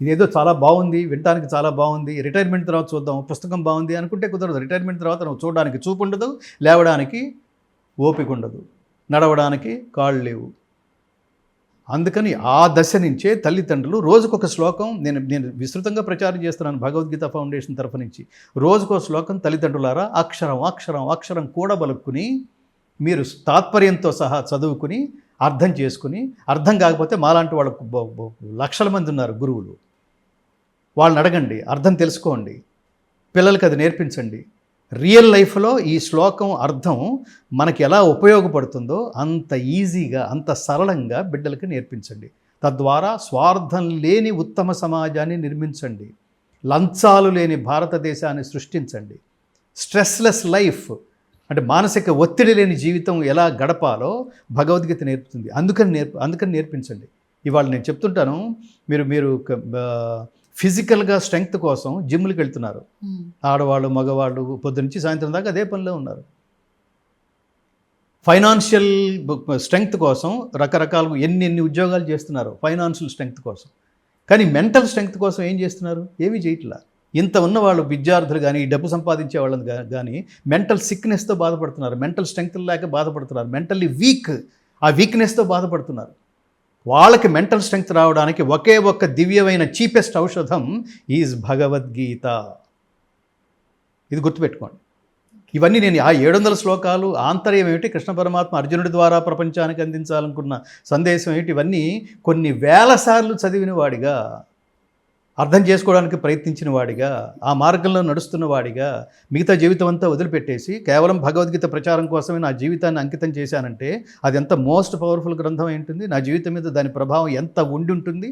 ఇదేదో చాలా బాగుంది వినడానికి చాలా బాగుంది రిటైర్మెంట్ తర్వాత చూద్దాం పుస్తకం బాగుంది అనుకుంటే కుదరదు. రిటైర్మెంట్ తర్వాత నువ్వు చూడడానికి చూపు ఉండదు లేవడానికి ఓపిక ఉండదు నడవడానికి కాళ్ళు లేవు. అందుకని ఆ దశ నుంచే తల్లిదండ్రులు రోజుకొక శ్లోకం నేను నేను విస్తృతంగా ప్రచారం చేస్తున్నాను భగవద్గీత ఫౌండేషన్ తరఫు నుంచి. రోజుకో శ్లోకం తల్లిదండ్రులారా అక్షరం అక్షరం అక్షరం కూడబలుక్కుని మీరు తాత్పర్యంతో సహా చదువుకుని అర్థం చేసుకుని అర్థం కాకపోతే మాలాంటి వాళ్ళకు లక్షల మంది ఉన్నారు గురువులు. వాళ్ళని అడగండి అర్థం తెలుసుకోండి పిల్లలకి అది నేర్పించండి. రియల్ లైఫ్లో ఈ శ్లోకం అర్థం మనకి ఎలా ఉపయోగపడుతుందో అంత ఈజీగా అంత సరళంగా బిడ్డలకి నేర్పించండి. తద్వారా స్వార్థం లేని ఉత్తమ సమాజాన్ని నిర్మించండి. లంచాలు లేని భారతదేశాన్ని సృష్టించండి. స్ట్రెస్లెస్ లైఫ్ అంటే మానసిక ఒత్తిడి లేని జీవితం ఎలా గడపాలో భగవద్గీత నేర్పుతుంది. అందుకని నేర్ప అందుకని నేర్పించండి. ఇవాళ నేను చెప్తుంటాను మీరు మీరు ఫిజికల్గా స్ట్రెంగ్త్ కోసం జిమ్లకు వెళ్తున్నారు. ఆడవాళ్ళు మగవాళ్ళు పొద్దు నుంచి సాయంత్రం దాకా అదే పనిలో ఉన్నారు. ఫైనాన్షియల్ స్ట్రెంగ్త్ కోసం రకరకాల ఎన్ని ఎన్ని ఉద్యోగాలు చేస్తున్నారు ఫైనాన్షియల్ స్ట్రెంగ్త్ కోసం. కానీ మెంటల్ స్ట్రెంగ్త్ కోసం ఏం చేస్తున్నారు? ఏమీ చేయట్లా. ఇంత ఉన్న వాళ్ళు విద్యార్థులు కానీ డబ్బు సంపాదించే వాళ్ళని కానీ మెంటల్ సిక్నెస్తో బాధపడుతున్నారు. మెంటల్ స్ట్రెంగ్త్ లేక బాధపడుతున్నారు. Mentally weak. ఆ వీక్నెస్తో బాధపడుతున్నారు. వాళ్ళకి మెంటల్ స్ట్రెంగ్త్ రావడానికి ఒకే ఒక్క దివ్యమైన చీపెస్ట్ ఔషధం ఈజ్ భగవద్గీత. ఇది గుర్తుపెట్టుకోండి. ఇవన్నీ నేను ఆ ఏడు వందల శ్లోకాలు ఆంతర్యం ఏమిటి కృష్ణ పరమాత్మ అర్జునుడి ద్వారా ప్రపంచానికి అందించాలనుకున్న సందేశం ఏమిటి ఇవన్నీ కొన్ని వేల సార్లు చదివిన వాడిగా అర్థం చేసుకోవడానికి ప్రయత్నించిన వాడిగా ఆ మార్గంలో నడుస్తున్న వాడిగా మిగతా జీవితం అంతా వదిలిపెట్టేసి కేవలం భగవద్గీత ప్రచారం కోసమే నా జీవితాన్ని అంకితం చేశానంటే అది ఎంత మోస్ట్ పవర్ఫుల్ గ్రంథం ఏంటుంది నా జీవితం మీద దాని ప్రభావం ఎంత ఉండి ఉంటుంది?